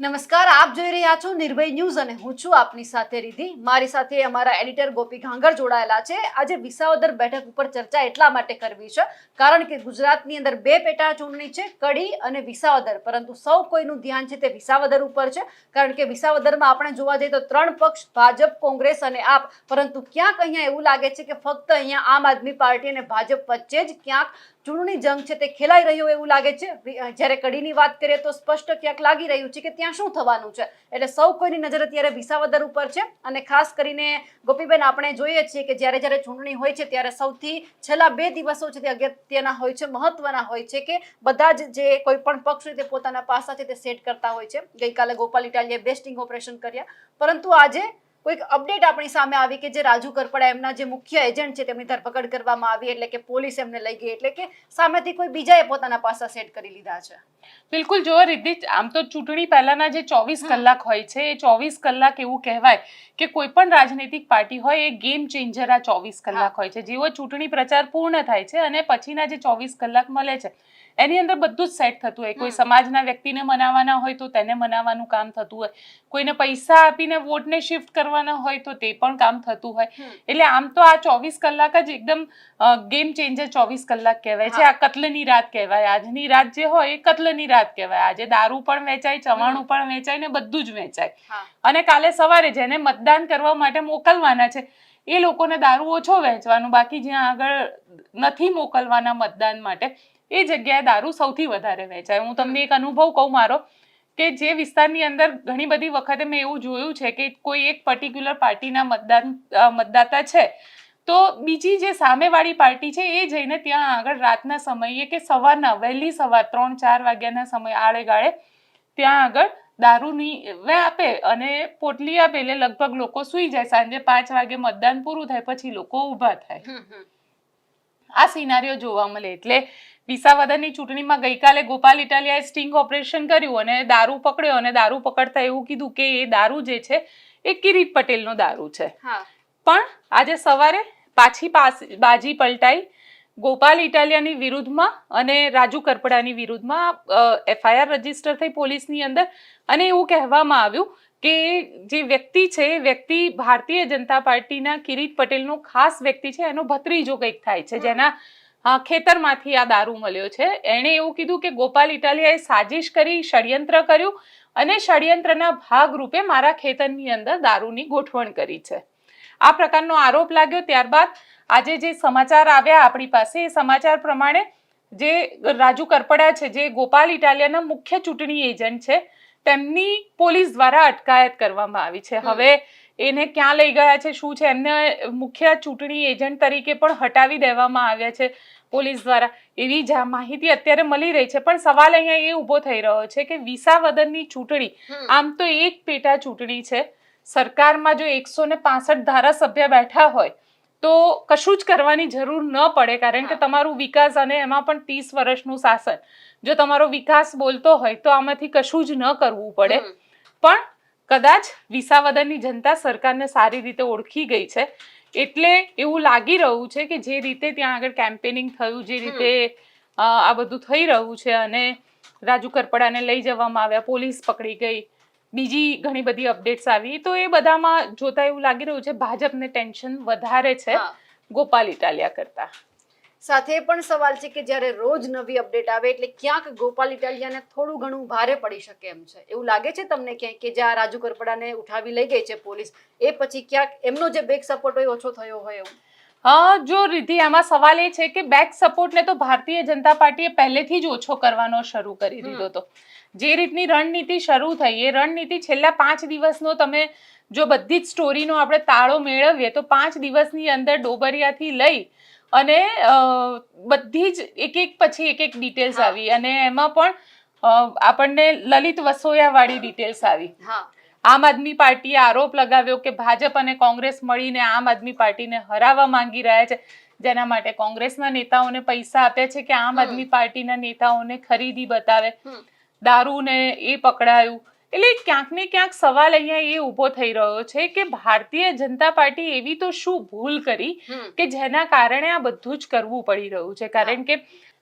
નમસ્કાર, આપ જોઈ રહ્યા છો નિર્ભય ન્યૂઝ અને હું છું આપની સાથે રીધિ. મારી સાથે અમારા એડિટર ગોપી ઘાંગર જોડાયેલા છે. આજે વિસાવદર બેઠક ઉપર ચર્ચા એટલા માટે કરવી છે, કારણ કે ગુજરાતની અંદર બે પેટા ચૂંટણી છે, કડી અને વિસાવદર. પરંતુ સૌ કોઈનું ધ્યાન છે તે વિસાવદર ઉપર છે, કારણ કે વિસાવદરમાં આપણે જોવા જઈએ તો ત્રણ પક્ષ, ભાજપ, કોંગ્રેસ અને આપ. પરંતુ ક્યાંક અહીંયા એવું લાગે છે કે ફક્ત અહીંયા આમ આદમી પાર્ટી અને ભાજપ વચ્ચે જ ક્યાંક ચૂંટણી જંગ છે તે ખેલાઈ રહ્યો એવું લાગે છે. જ્યારે કડીની વાત કરીએ તો સ્પષ્ટ ક્યાંક લાગી રહ્યું છે કે ત્યાં શું થવાનું છે. એટલે સૌ કોઈની નજર અત્યારે વિસાવદર ઉપર છે અને ખાસ કરીને ગોપીબેન, આપણે જોઈએ છીએ કે જ્યારે જ્યારે ચૂંટણી હોય છે ત્યારે સૌથી છેલ્લા બે દિવસો છે તે અગત્યના હોય છે, મહત્વના હોય છે કે બધા જ જે કોઈ પણ પક્ષ રીતે પોતાના પાસા છે તે સેટ કરતા હોય છે. ગઈકાલે ગોપાલ ઇટાલીએ બેસ્ટિંગ ઓપરેશન કર્યા. પરંતુ આજે કોઈક અપડેટ આપણી સામે આવી કે જે રાજુ કરપડા એમના જે મુખ્ય એજન્ટ છે તેમની ધરપકડ કરવામાં આવી એટલે કે પોલીસ એમને લઈ ગઈ એટલે કે સામેથી કોઈ બીજાએ પોતાના પાસા સેટ કરી લીધા છે. બિલકુલ જો રીતિ આમ તો ચૂંટણી પહેલાના જે ચોવીસ કલાક હોય છે એ ચોવીસ કલાક એવું કહેવાય કે કોઈ પણ રાજનૈતિક પાર્ટી હોય એ ગેમ ચેન્જર આ ચોવીસ કલાક હોય છે. જેવો ચૂંટણી પ્રચાર પૂર્ણ થાય છે અને પછીના જે ચોવીસ કલાક મળે છે એની અંદર બધું જ સેટ થતું હોય. કોઈ સમાજના વ્યક્તિને મનાવવાના હોય તો તેને મનાવવાનું કામ થતું હોય. કોઈને પૈસા આપીને વોટને શિફ્ટ કરવાના હોય તો તે પણ કામ થતું હોય. એટલે આમ તો આ ચોવીસ કલાક જ એકદમ ગેમ ચેન્જર ચોવીસ કલાક કહેવાય છે. આ કત્લની રાત કહેવાય. આજની રાત જે હોય એ કતલની રાત કહેવાય. આજે દારૂ પણ વેચાય ચવાણું પણ વેચાય ને બધું જ વેચાય. અને કાલે સવારે જેને મતદાન કરવા માટે મોકલવાના છે એ લોકોને દારૂ ઓછો વેચવાનું બાકી જ્યાં આગળ નથી મોકલવાના મતદાન માટે એ જગ્યાએ દારૂ સૌથી વધારે વેચાય હું તમને એક અનુભવ કહું મારો કે જે વિસ્તારની અંદર ઘણી બધી વખતે મેં એવું જોયું છે કે કોઈ એક પર્ટિક્યુલર પાર્ટીના મતદાન મતદાતા છે તો બીજી જે સામેવાળી પાર્ટી છે એ જઈને ત્યાં આગળ રાતના સમયે કે સવારના વહેલી સવાર ત્રણ ચાર વાગ્યાના સમય આળેગાળે ત્યાં આગળ દારૂની વે આપે અને પોટલી આપે એટલે લગભગ લોકો સૂઈ જાય. સાંજે પાંચ વાગે મતદાન પૂરું થાય પછી લોકો ઊભા થાય. આ સિનારીઓ જોવા મળે. એટલે વિસાવદરની ચૂંટણીમાં ગઈકાલે ગોપાલ ઇટાલિયાએ સ્ટિંગ ઓપરેશન કર્યું અને દારૂ પકડ્યો અને દારૂ પકડતા એવું કીધું કે એ દારૂ જે છે એ કિરીટ પટેલનો દારૂ છે. પણ આજે સવારે પાછી બાજી પલટાઈ ગોપાલ ઇટાલિયાની વિરુદ્ધમાં અને રાજુ કરપડાની વિરુદ્ધમાં એફઆઈઆર રજિસ્ટર થઈ પોલીસની અંદર અને એવું કહેવામાં આવ્યું કે જે વ્યક્તિ છે એ વ્યક્તિ ભારતીય જનતા પાર્ટીના કિરીટ પટેલનો ખાસ વ્યક્તિ છે એનો ભત્રીજો કંઈક થાય છે જેના ખેતરમાંથી આ દારૂ મળ્યો છે. એણે એવું કીધું કે ગોપાલ ઇટાલિયાએ સાજિશ કરી ષડયંત્ર કર્યું અને ષડયંત્રના ભાગરૂપે મારા ખેતરની અંદર દારૂની ગોઠવણ કરી છે. આ પ્રકારનો આરોપ લાગ્યો. ત્યારબાદ આજે જે સમાચાર આવ્યા આપણી પાસે એ સમાચાર પ્રમાણે જે રાજુ કરપડા છે જે ગોપાલ ઇટાલિયાના મુખ્ય ચૂંટણી એજન્ટ છે તેમની પોલીસ દ્વારા અટકાયત કરવામાં આવી છે. હવે એને ક્યાં લઈ ગયા છે શું છે? એમને મુખ્ય ચૂંટણી એજન્ટ તરીકે પણ હટાવી દેવામાં આવ્યા છે પોલીસ દ્વારા. એવી જ માહિતી અત્યારે મળી રહી છે. પણ સવાલ અહીંયા એ ઊભો થઈ રહ્યો છે કે વિસાવદનની ચૂંટણી આમ તો એક પેટા ચૂંટણી છે. સરકારમાં જો એકસો ને પાસઠ ધારાસભ્ય બેઠા હોય તો કશું જ કરવાની જરૂર ન પડે કારણ કે તમારું વિકાસ અને એમાં પણ ત્રીસ વર્ષનું શાસન જો તમારો વિકાસ બોલતો હોય તો આમાંથી કશું જ ન કરવું પડે. પણ કદાચ વિસાવદરની જનતા સરકારને સારી રીતે ઓળખી ગઈ છે. એટલે એવું લાગી રહ્યું છે કે જે રીતે ત્યાં આગળ કેમ્પેનિંગ થયું જે રીતે આ બધું થઈ રહ્યું છે અને રાજુ કરપડાને લઈ જવામાં આવ્યા પોલીસ પકડી ગઈ બીજી ઘણી બધી અપડેટ્સ આવી. તો એ બધામાં જોતા એવું લાગી રહ્યું છે ભાજપને ટેન્શન વધારે છે ગોપાલ ઇટાલિયા કરતા. સાથે પણ સવાલ છે કે જ્યારે રોજ નવી અપડેટ આવે એટલે ક્યાંક ગોપાલ ઇટાલિયાને થોડું ઘણું ભારે પડી શકે એમ છે. એવું લાગે છે તમને ક્યાંક કે જ્યાં રાજુ કરપડાને ઉઠાવી લઈ ગઈ છે પોલીસ એ પછી ક્યાંક એમનો જે બેક સપોર્ટ હોય ઓછો થયો હોય એવું? હા જો રીધિ આમાં સવાલ એ છે કે બેક સપોર્ટને તો ભારતીય જનતા પાર્ટીએ પહેલેથી જ ઓછો કરવાનો શરૂ કરી દીધો હતો જે રીતની રણનીતિ શરૂ થઈ એ રણનીતિ છેલ્લા પાંચ દિવસનો તમે જો બધી જ સ્ટોરીનો આપણે તાળો મેળવીએ તો પાંચ દિવસની અંદર ડોબરિયાથી લઈ અને બધી જ એક એક પછી એક એક ડિટેલ્સ આવી. અને એમાં પણ આપણને લલિત વસોયાવાળી ડિટેલ્સ આવી. આમ આદમી પાર્ટીએ આરોપ લગાવ્યો કે ભાજપ અને કોંગ્રેસ મળીને આમ આદમી પાર્ટીને હરાવવા માંગી રહ્યા છે. જેના માટે કોંગ્રેસના નેતાઓને પૈસા આપ્યા છે કે આમ આદમી પાર્ટીના નેતાઓને ખરીદી બતાવે. દારૂને એ પકડાયું. એટલે ક્યાંક ને ક્યાંક સવાલ અહીંયા એ ઊભો થઈ રહ્યો છે કે ભારતીય જનતા પાર્ટી એવી તો શું ભૂલ કરી કે જેના કારણે આ બધું જ કરવું પડી રહ્યું છે? કારણ કે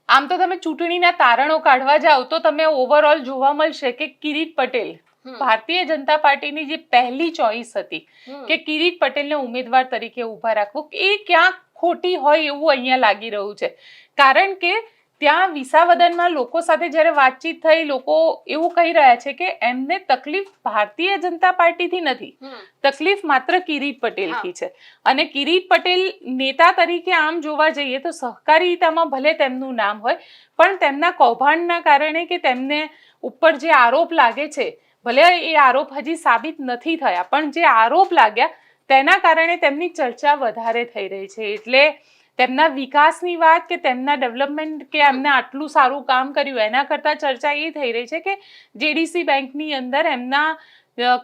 આમ તો તમે ચૂંટણીના તારણો કાઢવા જાઓ તો તમે ઓવરઓલ જોવા મળશે કે કિરીટ પટેલ ભારતીય જનતા પાર્ટીની જે પહેલી ચોઈસ હતી કે કિરીટ પટેલને ઉમેદવાર તરીકે ઊભા રાખવું એ ક્યાંક ખોટી હોય એવું અહીંયા લાગી રહ્યું છે. કારણ કે ત્યાં વિસાવદનમાં લોકો સાથે જ્યારે વાતચીત થઈ લોકો એવું કહી રહ્યા છે કે એમને તકલીફ ભારતીય જનતા પાર્ટીથી નથી. તકલીફ માત્ર કિરીટ પટેલથી છે. અને કિરીટ પટેલ નેતા તરીકે આમ જોવા જઈએ તો સહકારીતામાં ભલે તેમનું નામ હોય પણ તેમના કૌભાંડના કારણે કે તેમને ઉપર જે આરોપ લાગે છે ભલે એ આરોપ હજી સાબિત નથી થયા પણ જે આરોપ લાગ્યા તેના કારણે તેમની ચર્ચા વધારે થઈ રહી છે. એટલે તેમના વિકાસની વાત કે તેમના ડેવલપમેન્ટ કે એમને આટલું સારું કામ કર્યું એના કરતાં ચર્ચા એ થઈ રહી છે કે જેડીસી બેંકની અંદર એમના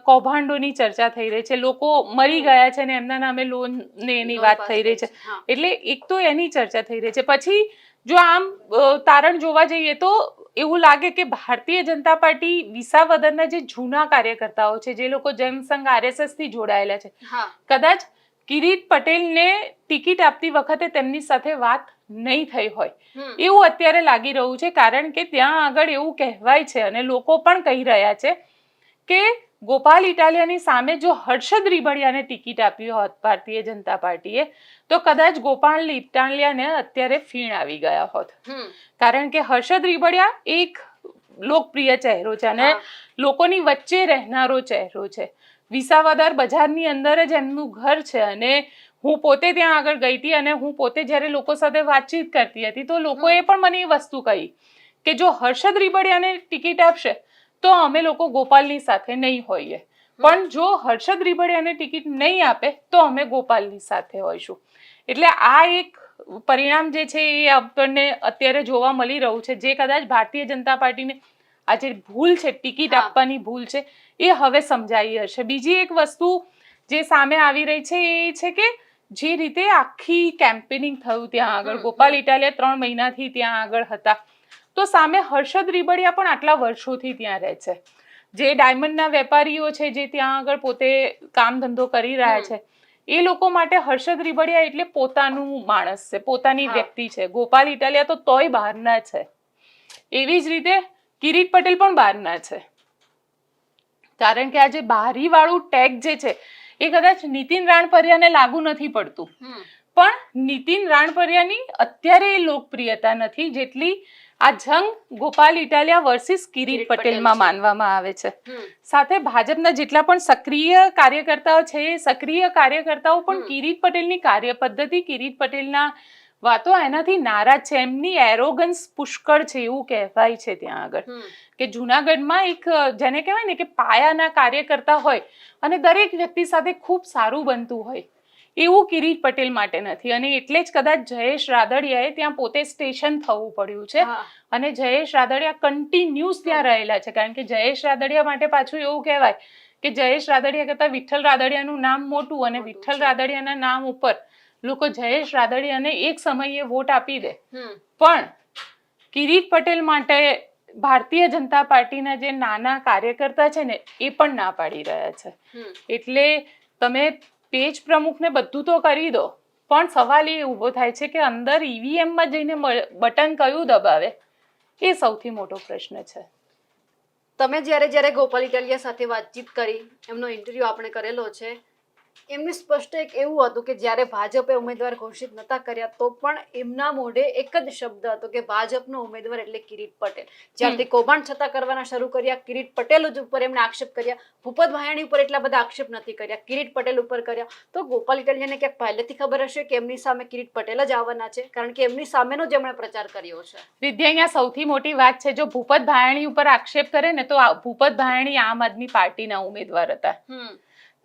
કૌભાંડોની ચર્ચા થઈ રહી છે. લોકો મરી ગયા છે ને એમના નામે લોન ને એની વાત થઈ રહી છે. એટલે એક તો એની ચર્ચા થઈ રહી છે. પછી જો આમ તારણ જોવા જઈએ તો એવું લાગે કે ભારતીય જનતા પાર્ટી વિસાવદરના જે જૂના કાર્યકર્તાઓ છે જે લોકો જનસંઘ આરએસએસથી જોડાયેલા છે. કદાચ કિરીટ પટેલને ટિકિટ આપતી વખતે તેમની સાથે વાત નહીં થઈ હોય. એવું અત્યારે લાગી રહ્યું છે કારણ કે ત્યાં આગળ એવું કહેવાય છે અને લોકો પણ કહી રહ્યા છે કે ગોપાલ ઇટાલિયાની સામે જો હર્ષદ રીબડિયાને ટિકિટ આપી હોત ભારતીય જનતા પાર્ટીએ તો કદાચ ગોપાલ ઇટાલિયાને અત્યારે ફીણ આવી ગયા હોત. કારણ કે હર્ષદ રીબડિયા એક લોકપ્રિય ચહેરો છે અને લોકોની વચ્ચે રહેનારો ચહેરો છે. વિસાવદર બજારની અંદર જ એમનું ઘર છે અને હું પોતે ત્યાં આગળ ગઈ હતી અને હું પોતે જ્યારે લોકો સાથે વાતચીત કરતી હતી તો લોકોએ પણ મને એ વસ્તુ કહી કે જો હર્ષદ રીબડિયાને ટિકિટ આપશે તો અમે લોકો ગોપાલની સાથે નહીં હોઈએ. પણ જો હર્ષદ રીબડિયાને ટિકિટ નહીં આપે તો અમે ગોપાલની સાથે હોઈશું. એટલે આ એક પરિણામ જે છે એ આપણને અત્યારે જોવા મળી રહ્યું છે. જે કદાચ ભારતીય જનતા પાર્ટીને આ જે ભૂલ છે ટિકિટ આપવાની ભૂલ છે એ હવે સમજાઈ હશે. બીજી એક વસ્તુ જે સામે આવી રહી છે એ છે કે જે રીતે આખી કેમ્પેનિંગ થયું ત્યાં આગળ. ગોપાલ ઇટાલિયા ત્રણ મહિનાથી ત્યાં આગળ હતા. તો સામે હર્ષદ રીબડિયા પણ આટલા વર્ષોથી ત્યાં રહે છે. જે ડાયમંડના વેપારીઓ છે જે ત્યાં આગળ પોતે કામ ધંધો કરી રહ્યા છે એ લોકો માટે હર્ષદ રીબડિયા એટલે પોતાનું માણસ છે પોતાની વ્યક્તિ છે. ગોપાલ ઇટાલિયા તો તોય બહારના છે. એવી જ રીતે કિરીટ પટેલ પણ બહારના છે. કારણ કે આ જે બારી વાળું ટેગ જે છે એ કદાચ નીતિન રાણપરિયાને લાગુ નથી પડતું. પણ નીતિન રાણપરિયાની અત્યારે એ લોકપ્રિયતા નથી જેટલી આ જંગ ગોપાલ ઇટાલિયા વર્સિસ કિરીટ કિરીટ પટેલ પટેલમાં માનવામાં આવે છે. સાથે ભાજપના જેટલા પણ સક્રિય કાર્યકર્તાઓ છે એ સક્રિય કાર્યકર્તાઓ પણ. કિરીટ પટેલની કાર્ય પદ્ધતિ કિરીટ પટેલના વાતો એનાથી નારાજ છે. એમની એરોગન્સ પુષ્કળ છે એવું કહેવાય છે ત્યાં આગળ. કે જુનાગઢમાં એક જેને કહેવાય ને કે પાયાના કાર્યકર્તા હોય અને દરેક વ્યક્તિ સાથે ખૂબ સારું બનતું હોય. એવું કિરીટ પટેલ માટે નથી. અને એટલે જ કદાચ જયેશ રાદડિયાએ ત્યાં પોતે સ્ટેશન થવું પડ્યું છે. અને જયેશ રાદડિયા કન્ટિન્યુઅસ ત્યાં રહેલા છે. કારણ કે જયેશ રાદડિયા માટે પાછું એવું કહેવાય કે જયેશ રાદડિયા કરતાં વિઠ્ઠલ રાદડિયાનું નામ મોટું અને વિઠ્ઠલ. રાદડિયાના નામ ઉપર લોકો જયેશ રાદડિયાને એક સમયે વોટ આપી દે. પણ કિરીટ પટેલ માટે ભારતીય જનતા પાર્ટીના જે નાના કાર્યકર્તા છે ને એ પણ ના પાડી રહ્યા છે. એટલે તમે પેજ પ્રમુખને બધું તો કરી દો પણ સવાલ એ ઊભો થાય છે કે અંદર ઈવીએમમાં જઈને બટન કયું દબાવે? એ સૌથી મોટો પ્રશ્ન છે. તમે જ્યારે જ્યારે ગોપાલ ઇટાલિયા સાથે વાતચીત કરી એમનો ઇન્ટરવ્યુ આપણે કરેલો છે એમનું સ્પષ્ટ એક એવું હતું કે જ્યારે ભાજપે ઉમેદવાર ઘોષિત નતા કર્યા તો પણ એમના મોઢે એક જ શબ્દ હતો કે ભાજપનો ઉમેદવાર એટલે કિરીટ પટેલ. જ્યારથી કૌભાંડ છતાં કરવાના શરૂ કર્યા કિરીટ પટેલ જ ઉપર એમને આક્ષેપ કર્યા ભૂપત ભાયાણી ઉપર એટલા બધા આક્ષેપ નથી કર્યા કિરીટ પટેલ ઉપર કર્યા. તો ગોપાલ ઇટાલિયાને ક્યાંક પહેલેથી ખબર હશે કે એમની સામે કિરીટ પટેલ જ આવવાના છે કારણ કે એમની સામેનો જ એમણે પ્રચાર કર્યો છે. વિદ્યા અહીંયા સૌથી મોટી વાત છે જો ભૂપત ભાયાણી ઉપર આક્ષેપ કરે ને તો ભૂપત ભાયાણી આમ આદમી પાર્ટીના ઉમેદવાર હતા. હમ.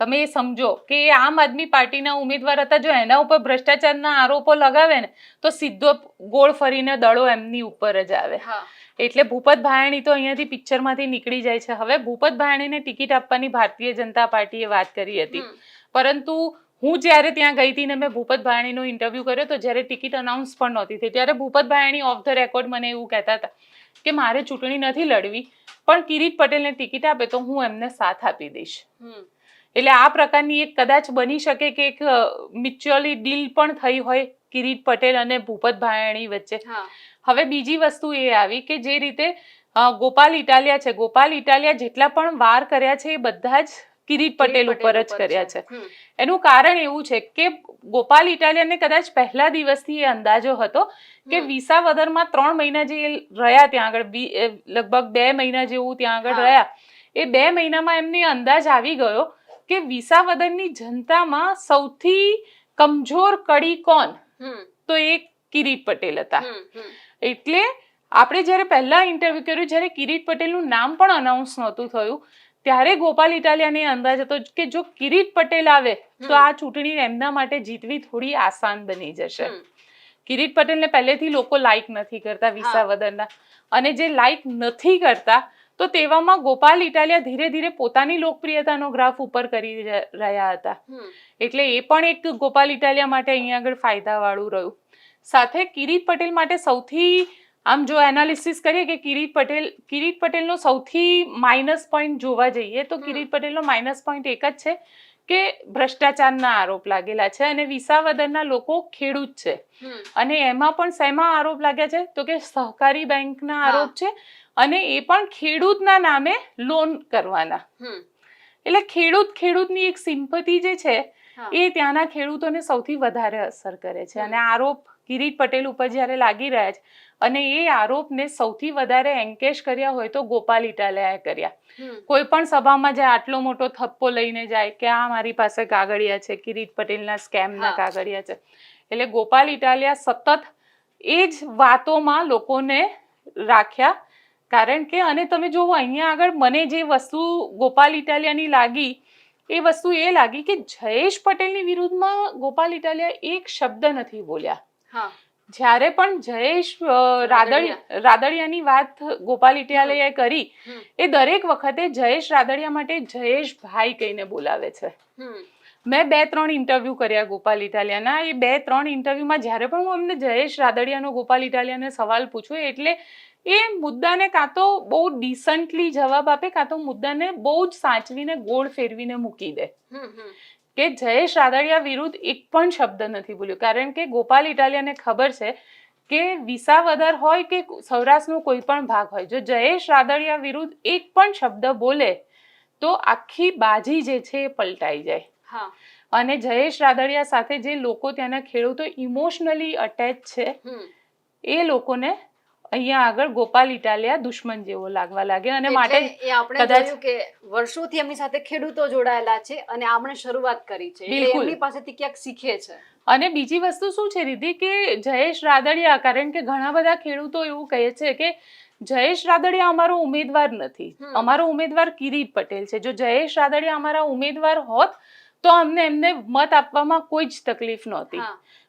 તમે એ સમજો કે એ આમ આદમી પાર્ટીના ઉમેદવાર હતા જો એના ઉપર ભ્રષ્ટાચારના આરોપો લગાવે ને તો સીધો ગોળ ફરીને દડો એમની ઉપર જ આવે. હા. એટલે ભૂપત ભાયાણી તો અહીંયાથી પિક્ચરમાંથી નીકળી જાય છે. હવે ભૂપત ભાયાણીને ટિકિટ આપવાની ભારતીય જનતા પાર્ટીએ વાત કરી હતી. પરંતુ હું જ્યારે ત્યાં ગઈ હતી ને મેં ભૂપત ભાયાણીનો ઇન્ટરવ્યૂ કર્યો તો જ્યારે ટિકિટ અનાઉન્સ પણ નહોતી થઈ. ત્યારે Bhupat Bhayani off the record મને એવું કહેતા હતા કે મારે ચૂંટણી નથી લડવી પણ કિરીટ પટેલને ટિકિટ આપે તો હું એમને સાથ આપી દઈશ. એટલે આ પ્રકારની એક કદાચ બની શકે કે એક મ્યુચ્યુઅલી ડીલ પણ થઈ હોય કિરીટ પટેલ અને ભૂપત ભાયાણી વચ્ચે. હવે બીજી વસ્તુ એ આવી કે જે રીતે ગોપાલ ઇટાલિયા છે. ગોપાલ ઇટાલિયા જેટલા પણ વાર કર્યા છે એ બધા જ કિરીટ પટેલ ઉપર જ કર્યા છે. એનું કારણ એવું છે કે ગોપાલ ઇટાલિયાને કદાચ પહેલા દિવસથી એ અંદાજો હતો કે. વિસાવદરમાં ત્રણ મહિના જે રહ્યા ત્યાં આગળ લગભગ બે મહિના જેવું ત્યાં આગળ રહ્યા. એ બે મહિનામાં એમને અંદાજ આવી ગયો કે વિસાવદનની જનતામાં સૌથી કમજોર કડી કોણ? તો એ કિરીટ પટેલ હતા. એટલે આપણે જ્યારે પહેલા ઇન્ટરવ્યુ કર્યું જ્યારે કિરીટ પટેલનું નામ પણ અનાઉન્સ નહોતું થયું ત્યારે ગોપાલ ઇટાલિયાને અંદાજ હતો કે જો કિરીટ પટેલ આવે તો આ ચૂંટણી એમના માટે જીતવી થોડી આસાન બની જશે. કિરીટ પટેલને પહેલેથી લોકો લાઈક નથી કરતા વિસાવદનના. અને જે લાઈક નથી કરતા તો તેવામાં ગોપાલ ઇટાલિયા ધીરે ધીરે પોતાની લોકપ્રિયતાનો ગ્રાફ ઉપર કરી રહ્યા- હતા. એટલે એ પણ એક ગોપાલ ઇટાલિયા માટે અહીંયા આગળ ફાયદાવાળું રહ્યું. સાથે કિરીટ પટેલ માટે સૌથી આમ જો એનાલિસિસ કરીએ કે કિરીટ પટેલ કિરીટ પટેલનો સૌથી માઇનસ પોઈન્ટ જોવા જઈએ તો. કિરીટ પટેલનો માઇનસ પોઈન્ટ એક જ છે કે ભ્રષ્ટાચારના આરોપ લાગેલા છે અને વિસાવદરના લોકો ખેડૂત છે. અને એમાં પણ શેમાં આરોપ લાગ્યા છે? તો કે સહકારી બેંકના. આરોપ છે અને એ પણ ખેડૂતના નામે લોન કરવાના. એટલે ખેડૂત ખેડૂતની એક સિમ્પતિ જે છે એ ત્યાંના ખેડૂતોને સૌથી વધારે અસર કરે છે. અને આરોપ કિરીટ પટેલ ઉપર જ્યારે લાગી રહ્યા છે અને એ આરોપને સૌથી વધારે એન્કેશ કર્યા હોય તો ગોપાલ ઇટાલિયાએ કર્યા. કોઈ પણ સભામાં જાય આટલો મોટો થપ્પો લઈને જાય કે આ મારી પાસે કાગળિયા છે કિરીટ પટેલના સ્કેમના. કાગળિયા છે. એટલે ગોપાલ ઇટાલિયા સતત એ જ વાતોમાં લોકોને રાખ્યા કારણ કે અને તમે જુઓ અહીંયા આગળ મને જે વસ્તુ ગોપાલ ઇટાલિયાની લાગી એ વસ્તુ એ લાગી કે જયેશ પટેલની વિરુદ્ધમાં ગોપાલ ઇટાલિયા એક શબ્દ નથી બોલ્યા. જ્યારે પણ જયેશ અ, રાદડી રાદડિયાની વાત ગોપાલ ઇટાલિયાએ કરી એ દરેક વખતે જયેશ રાદડિયા માટે જયેશ ભાઈ કહીને બોલાવે છે. મેં બે ત્રણ ઇન્ટરવ્યુ કર્યા ગોપાલ ઇટાલિયાના. એ બે ત્રણ ઇન્ટરવ્યુમાં જ્યારે પણ હું એમને જયેશ રાદડિયાનો ગોપાલ ઇટાલિયાને સવાલ પૂછું એટલે એ મુદ્દાને કાં તો બહુ ડિસન્ટલી જવાબ આપે કાં તો મુદ્દાને બહુ જ સાચવીને ગોળ ફેરવીને મૂકી દે. કે જયેશ રાદડિયા વિરુદ્ધ એક પણ શબ્દ નથી બોલ્યો. કારણ કે ગોપાલ ઇટાલિયાને ખબર છે કે વિસાવદર હોય કે સૌરાષ્ટ્રનો કોઈ પણ ભાગ હોય. જો જયેશ રાદડિયા વિરુદ્ધ એક પણ શબ્દ બોલે તો આખી બાજી જે છે એ પલટાઈ જાય. હા. અને જયેશ રાદડિયા સાથે જે લોકો ત્યાંના ખેડૂતો ઇમોશનલી અટેચ છે એ લોકોને અહીંયા આગળ ગોપાલ ઇટાલિયા દુશ્મન જેવો લાગવા લાગે અને માટે એ આપણે જોયું કે વર્ષોથી એમની સાથે ખેડૂતો જોડાયેલા છે અને આપણે શરૂઆત કરી છે. એમની પાસેથી ક્યાંક શીખે છે. અને બીજી વસ્તુ શું છે રીધિ કે જયેશ રાદડિયા કારણ કે ઘણા બધા ખેડૂતો એવું કહે છે કે જયેશ રાદડિયા અમારો ઉમેદવાર નથી. અમારો ઉમેદવાર કિરીટ પટેલ છે. જો જયેશ રાદડિયા અમારા ઉમેદવાર હોત તો અમને એમને મત આપવામાં કોઈ જ તકલીફ નહોતી.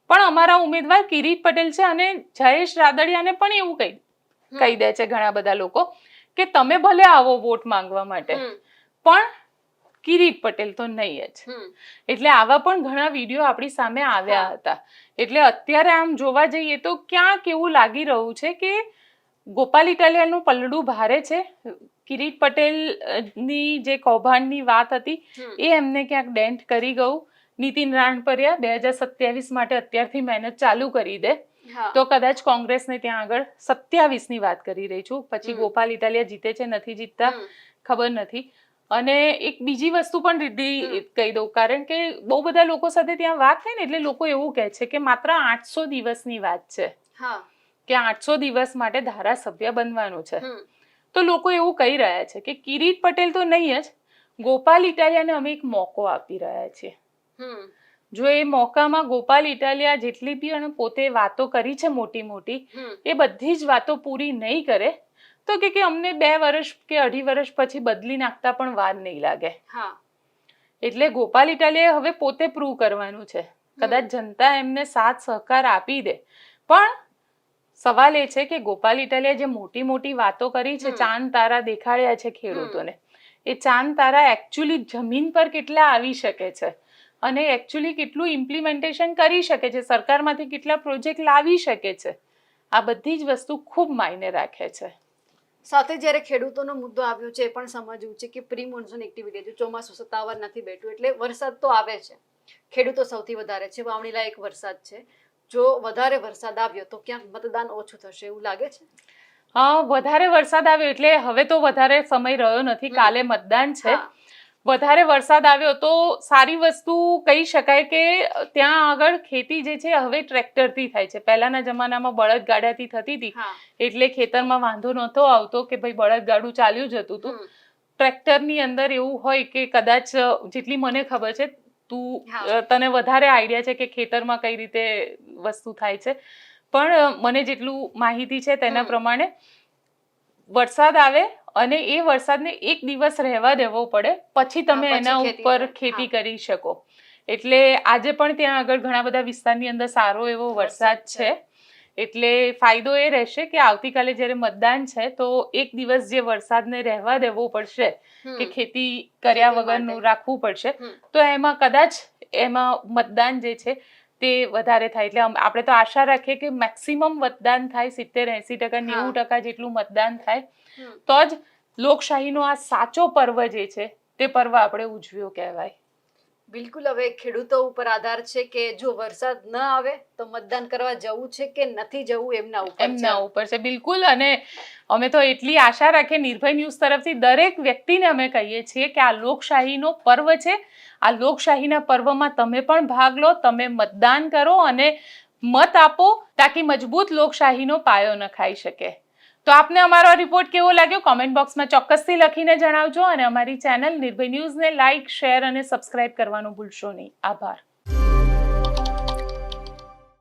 પણ અમારા ઉમેદવાર કિરીટ પટેલ છે અને જયેશ રાદડિયાને પણ એવું કહી કહી દે છે ઘણા બધા લોકો કે તમે ભલે આવો વોટ માંગવા માટે. પણ કિરીટ પટેલ તો નહીં જ. એટલે આવા પણ ઘણા વીડિયો આપણી સામે આવ્યા હતા. એટલે અત્યારે આમ જોવા જઈએ તો ક્યાંક એવું લાગી રહ્યું છે કે ગોપાલ ઇટાલિયાનું પલડું ભારે છે. કિરીટ પટેલની જે કૌભાંડની વાત હતી એ એમને ક્યાંક ડેન્ટ કરી ગયું. નીતિન રાણપરિયા બે હજાર સત્યાવીસ માટે અત્યારથી મહેનત ચાલુ કરી દે. તો કદાચ કોંગ્રેસને ત્યાં આગળ સત્યાવીસની વાત કરી રહી છું. પછી ગોપાલ ઇટાલિયા જીતે છે નથી જીતતા ખબર નથી. અને એક બીજી વસ્તુ પણ રીધી કહી દઉં કારણ કે બહુ બધા લોકો સાથે ત્યાં વાત થાય ને એટલે લોકો એવું કહે છે કે માત્ર આઠસો દિવસની વાત છે. કે આઠસો દિવસ માટે ધારાસભ્ય બનવાનું છે. તો લોકો એવું કહી રહ્યા છે કે કિરીટ પટેલ તો નહીં જ ગોપાલ ઇટાલિયાને અમે એક મોકો આપી રહ્યા છીએ. જો એ મોકામાં ગોપાલ ઇટાલિયા જેટલી બી અને પોતે વાતો કરી છે મોટી મોટી એ બધી જ વાતો પૂરી નહીં કરે તો કે કે અમને બે વર્ષ કે અઢી વર્ષ પછી બદલી નાખતા પણ વાર નહીં લાગે. એટલે ગોપાલ ઇટાલિયા હવે પોતે પ્રૂવ કરવાનું છે. કદાચ જનતા એમને સાથ સહકાર આપી દે. પણ સવાલ એ છે કે ગોપાલ ઇટાલિયા જે મોટી મોટી વાતો કરી છે ચાંદ તારા દેખાડ્યા છે ખેડૂતોને એ ચાંદ તારા એકચ્યુઅલી જમીન પર કેટલા આવી શકે છે? અને એકચ્યુઅલી કેટલું ઇમ્પ્લિમેન્ટેશન કરી શકે છે સરકારમાંથી કેટલા પ્રોજેક્ટ લાવી શકે છે આ બધી જ વસ્તુ ખૂબ માયને રાખે છે. સાથે જ્યારે ખેડૂતોનો મુદ્દો આવ્યો છે એ પણ સમજવું છે કે પ્રી મોન્સૂન એક્ટિવિટી જો ચોમાસું સત્તાવાર નથી બેઠું એટલે વરસાદ તો આવે છે. ખેડૂતો સૌથી વધારે છે વાવણી લાયક વરસાદ છે. જો વધારે વરસાદ આવ્યો તો ક્યાંક મતદાન ઓછું થશે એવું લાગે છે? હા વધારે વરસાદ આવ્યો એટલે હવે તો વધારે સમય રહ્યો નથી કાલે મતદાન છે. વધારે વરસાદ આવ્યો તો સારી વસ્તુ કહી શકાય કે ત્યાં આગળ ખેતી જે છે હવે ટ્રેક્ટરથી થાય છે. પહેલાના જમાનામાં બળદગાડાથી થતી હતી. એટલે ખેતરમાં વાંધો નહોતો આવતો કે ભાઈ બળદગાડું ચાલ્યું જતું હતું. ટ્રેક્ટરની અંદર એવું હોય કે કદાચ જેટલી મને ખબર છે તું તને વધારે આઈડિયા છે કે ખેતરમાં કઈ રીતે વસ્તુ થાય છે. પણ મને જેટલું માહિતી છે તેના પ્રમાણે વરસાદ આવે અને એ વરસાદને એક દિવસ રહેવા દેવો પડે પછી તમે એના ઉપર ખેતી કરી શકો. એટલે આજે પણ ત્યાં આગળ ઘણા બધા વિસ્તારની અંદર સારો એવો વરસાદ છે. એટલે ફાયદો એ રહેશે કે આવતીકાલે જ્યારે મતદાન છે તો એક દિવસ જે વરસાદને રહેવા દેવો પડશે. કે ખેતી કર્યા વગરનું રાખવું પડશે તો એમાં કદાચ એમાં મતદાન જે છે તે વધારે થાય. એટલે આપણે તો આશા રાખીએ કે મેક્સિમમ મતદાન થાય સિત્તેર એંસી ટકા નેવું ટકા જેટલું મતદાન થાય. તો જ લોકશાહીનો આ સાચો પર્વ જે છે તે પર્વ આપણે ઉજવ્યો કહેવાય. બિલકુલ, હવે ખેડૂતો ઉપર આધાર છે કે જો વરસાદ ન આવે તો મતદાન કરવા જવું છે કે નથી જવું એમના ઉપર. એમના ઉપર છે, બિલકુલ. અને અમે તો એટલી આશા રાખીએ નિર્ભય ન્યૂઝ તરફથી દરેક વ્યક્તિને અમે કહીએ છીએ કે આ લોકશાહીનો પર્વ છે. આ લોકશાહીના પર્વમાં તમે પણ ભાગ લો, તમે મતદાન કરો અને મત આપો, તાકી મજબૂત લોકશાહીનો પાયો નખાઈ શકે. તો આપને અમારો રિપોર્ટ કેવો લાગ્યો? કોમેન્ટ બોક્સમાં ચોક્કસથી લખીને જણાવજો અને અમારી ચેનલ નિર્ભય ન્યૂઝને લાઇક શેર અને સબસ્ક્રાઇબ કરવાનું ભૂલશો નહીં. આભાર.